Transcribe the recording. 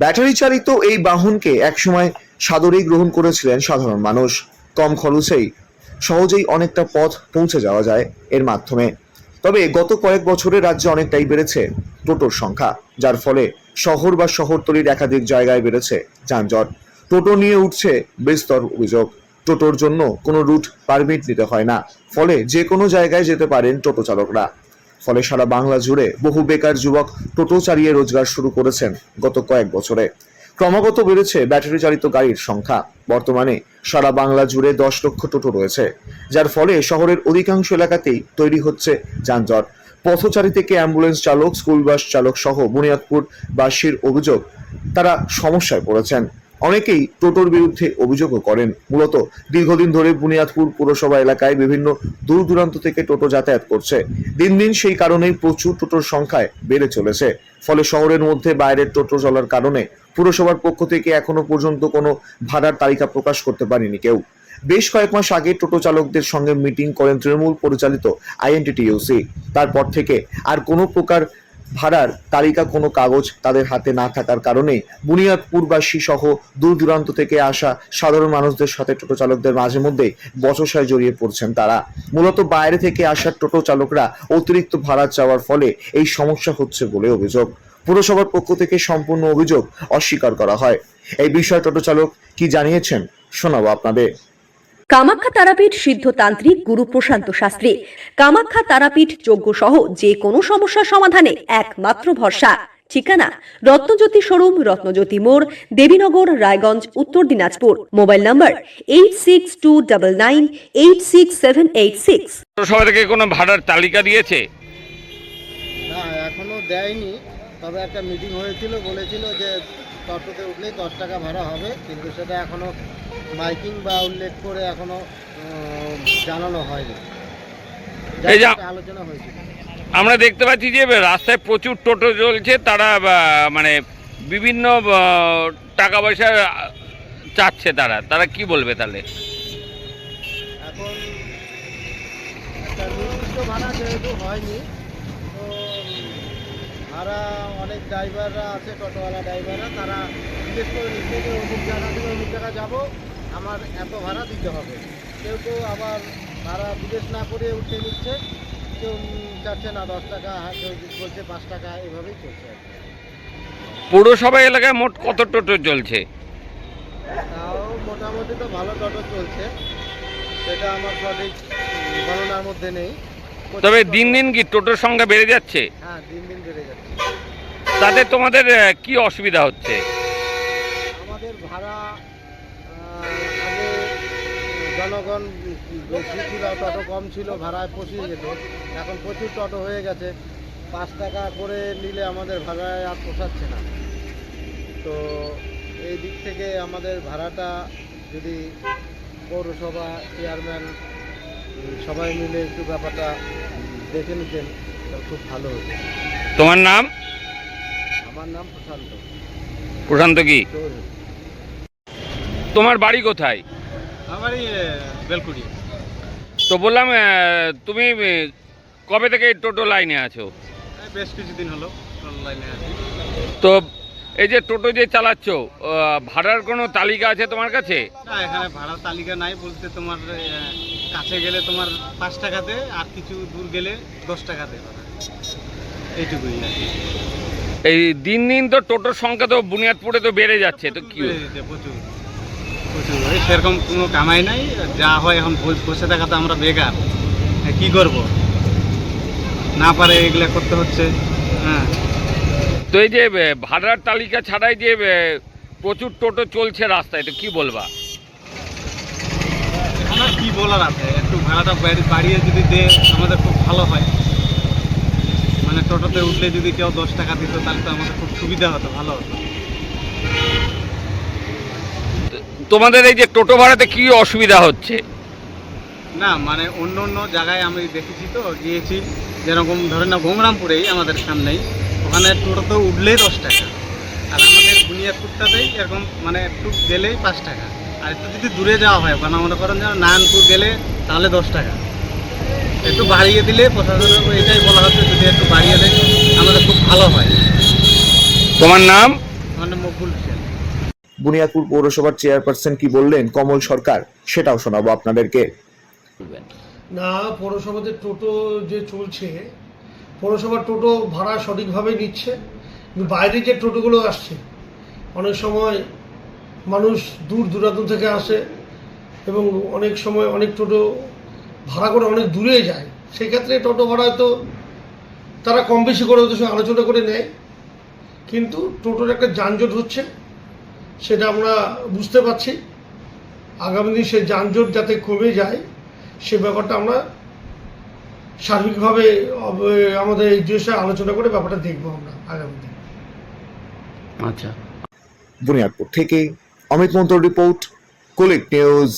Battery চালিত এই বাহনকে একসময় সাদরেই গ্রহণ করেছিলেন সাধারণ মানুষ। কম খরচেই সহজেই অনেকটা পথ পৌঁছে যাওয়া যায় এর মাধ্যমে। তবে গত কয়েক বছরে রাজ্যে অনেকটাই বেড়েছে টোটোর সংখ্যা, যার ফলে শহর বা শহরতলির একাধিক জায়গায় বেড়েছে যানজট। টোটো নিয়ে উঠছে বিস্তর অভিযোগ। টোটোর জন্য কোনো রুট পারমিট নিতে হয় না। ফলে যে কোনো জায়গায় যেতে পারেন টোটো চালকরা। ফলে সারা বাংলা জুড়ে বহু বেকার যুবক টোটো চালিয়ে রোজগার শুরু করেছেন গত কয়েক বছরে। ক্রমাগত বেড়েছে ব্যাটারি চালিত গাড়ির সংখ্যা। বর্তমানে সারা বাংলা জুড়ে দশ লক্ষ টোটো রয়েছে, যার ফলে শহরের অধিকাংশ এলাকাতেই তৈরি হচ্ছে যানজট। পথচারী থেকে অ্যাম্বুলেন্স চালক, স্কুল বাস চালক সহ বুনিয়াদপুর বাসীর অভিযোগ, তারা সমস্যায় পড়েছেন। অনেকেই টোটোর বিরুদ্ধে অভিযোগও করেন। মূলত দীর্ঘদিন ধরে বুনিয়াদপুর পুরসভা এলাকায় বিভিন্ন দূর দূরান্ত থেকে টোটো যাতায়াত করছে। দিন দিন সেই কারণেই প্রচুর টোটোর সংখ্যায় বেড়ে চলেছে। ফলে শহরের মধ্যে বাইরের টোটো চলার কারণে পুরসভার পক্ষ থেকে এখনও পর্যন্ত কোনো ভাড়ার তালিকা প্রকাশ করতে পারেনি কেউ। বেশ কয়েক মাস আগে টোটো চালকদের সঙ্গে মিটিং করেন তৃণমূল পরিচালিত আইএনটিটিউসি। তারপর থেকে আর কোনো প্রকার ভাড়ার তালিকা কোনো কাগজ তাদের হাতে না থাকার কারণে বুনিয়াদপুরবাসী সহ দূর দূরান্ত থেকে আসা সাধারণ মানুষদের সাথে টোটো চালকদের মাঝে মধ্যে বচসায় জড়িয়ে পড়ছেন তারা। মূলত বাইরে থেকে আসা টোটো চালকরা অতিরিক্ত ভাড়া চাওয়ার ফলে এই সমস্যা হচ্ছে বলে অভিযোগ। পুরসভার পক্ষ থেকে সম্পূর্ণ অভিযোগ অস্বীকার করা হয়। এই বিষয়ে টোটো চালক কি জানিয়েছেন শোনাবো আপনাদের। কামাখ্যা তারাপীঠ সিদ্ধতান্ত্রিক গুরু প্রশান্ত শাস্ত্রী। কামাখ্যা তারাপীঠ যজ্ঞ সহ যে কোনো সমস্যার সমাধানে একমাত্র ভরসা। ঠিকানা রত্নজ্যোতি শোরুম রত্নজ্যোতি মোড় Debinagar Raiganj Uttar Dinajpur. Mobile number eight six two double nine eight six seven eight six পৌরসভা থেকে কোনো ভাড়ার তালিকা দিয়েছে? না এখনও দেয়নি। তবে একটা মিটিং হয়েছিল বলেছিল যে টোটোতে উঠলেই দশ টাকা ভাড়া হবে কিন্তু সেটা এখনও মাইকিং বা উল্লেখ করে এখনও জানানো হয়নি। আলোচনা আমরা দেখতে পাচ্ছি যে রাস্তায় প্রচুর টোটো চলছে তারা মানে বিভিন্ন টাকা পয়সা চাচ্ছে তারা। তারা কি বলবে তাহলে? এখন একটা নির্দিষ্ট ভাড়া যেহেতু হয়নি তো ভাড়া অনেক ড্রাইভাররা আছে টোটোওয়ালা ড্রাইভাররা তারা জিজ্ঞেস করে যে অমুক জায়গা থেকে অমুক জায়গায় যাব আমার এত ভাড়া দিতে হবে। কেউ কেউ আবার ভাড়া জিজ্ঞেস না করে উঠে নিচ্ছে কেউ চাচ্ছে না দশ টাকা হ্যাঁ, কেউ বলছে পাঁচ টাকা এভাবেই চলছে পৌরসভা এলাকায় মোট কত টোটো চলছে? তাও মোটামুটি তো ভালো টোটো চলছে সেটা আমার সঠিক গণনার মধ্যে নেই। তবে দিন দিন কি টোটোর সংখ্যা বেড়ে যাচ্ছে? হ্যাঁ দিন তাতে তোমাদের কি অসুবিধা হচ্ছে? আমাদের ভাড়া আগে জনগণ বেশি ছিল টোটো কম ছিল ভাড়ায় পৌঁছিয়ে যেত। এখন প্রচুর টোটো হয়ে গেছে। পাঁচ টাকা করে নিলে আমাদের ভাড়ায় আর পোষাচ্ছে না। তো এই দিক থেকে আমাদের ভাড়াটা যদি পৌরসভা চেয়ারম্যান সবাই মিলে একটু ব্যাপারটা দেখে নিতেন তাহলে খুব ভালো হতো। তোমার নাম? আমার নাম প্রশান্ত। প্রশান্ত কি? তোমার বাড়ি কোথায়? আমার বেলকুড়ি তো বললাম তুমি কবে থেকে এই টোটো লাইনে আছো? বেশ কিছুদিন হলো আছি। তো এই যে টোটো যে চালাচ্ছ ভাড়ার কোনো তালিকা আছে তোমার কাছে? না এখানে ভাড়ার তালিকা নাই বলতে তোমার কাছে গেলে তোমার পাঁচ টাকাতে আর কিছু দূর গেলে দশ টাকাতে। এইটুকুই এই দিন দিন তো টোটোর সংখ্যা তো বুনিয়াদপুরে তো বেড়ে যাচ্ছে তো কি প্রচুর। প্রচুর। সেরকম কোনো কামাই নাই যা হয় এখন বসে থাকা তো আমরা বেকার। কি করব? না পারে এগুলো করতে হচ্ছে। হ্যাঁ। তো এই যে ভাড়ার তালিকা ছাড়াই যে প্রচুর টোটো চলছে রাস্তায় তো কি বলবা? এখন আর কি বলার আছে? একটু ভাড়াটা বাড়িয়ে যদি দে আমাদের খুব ভালো হয়। মানে টোটোতে উঠলে যদি কেউ দশ টাকা দিত তাহলে তো আমাদের খুব সুবিধা হতো ভালো হতো। তোমাদের এই যে টোটো ভাড়াতে কি অসুবিধা হচ্ছে? না মানে অন্য অন্য জায়গায় আমি দেখেছি তো গিয়েছি যেরকম ধরে না ঘোমরামপুরেই আমাদের সামনেই ওখানে টোটোতে উঠলেই দশ টাকা আর আমাদের বুনিয়াদপুরটাতেই এরকম মানে একটু গেলেই পাঁচ টাকা আর একটু যদি দূরে যাওয়া হয় মানে মনে করেন যেন নারায়ণপুর গেলে তাহলে দশ টাকা। একটু বাড়িয়ে দিলে প্রশাসনের এটাই বলা হচ্ছে যদি একটু বাড়িয়ে দেয় আমাদের খুব ভালো হয়। তোমার নাম? মকবুল হোসেন। বুনিয়াদপুর পৌরসভার চেয়ারপারসন কি বললেন কমল সরকার? সেটাও শোনাবো আপনাদেরকে। না পৌরসভাতে টোটো যে চলছে পৌরসভার টোটো ভাড়া সঠিকভাবে নিচ্ছে বাইরে যে টোটোগুলো আসছে অনেক সময় মানুষ দূর দূরান্ত থেকে আসে এবং অনেক সময় অনেক টোটো ভাড়া করে অনেক দূরে যায়। সেক্ষেত্রে টোটো ভাড়া তো তারা কম বেশি করে ওদের সঙ্গে আলোচনা করে নেয়। কিন্তু টোটোর একটা যানজট হচ্ছে সেটা আমরা বুঝতে পারছি। আগামী দিন সেই যানজট যাতে কমে যায় সে ব্যাপারটা আমরা সার্বিকভাবে আমাদের এই জিনিসটা আলোচনা করে ব্যাপারটা দেখব আমরা আগামী দিন। আচ্ছা। বুনিয়াদপুর থেকে অমিত মন্তর রিপোর্ট কুলিক নিউজ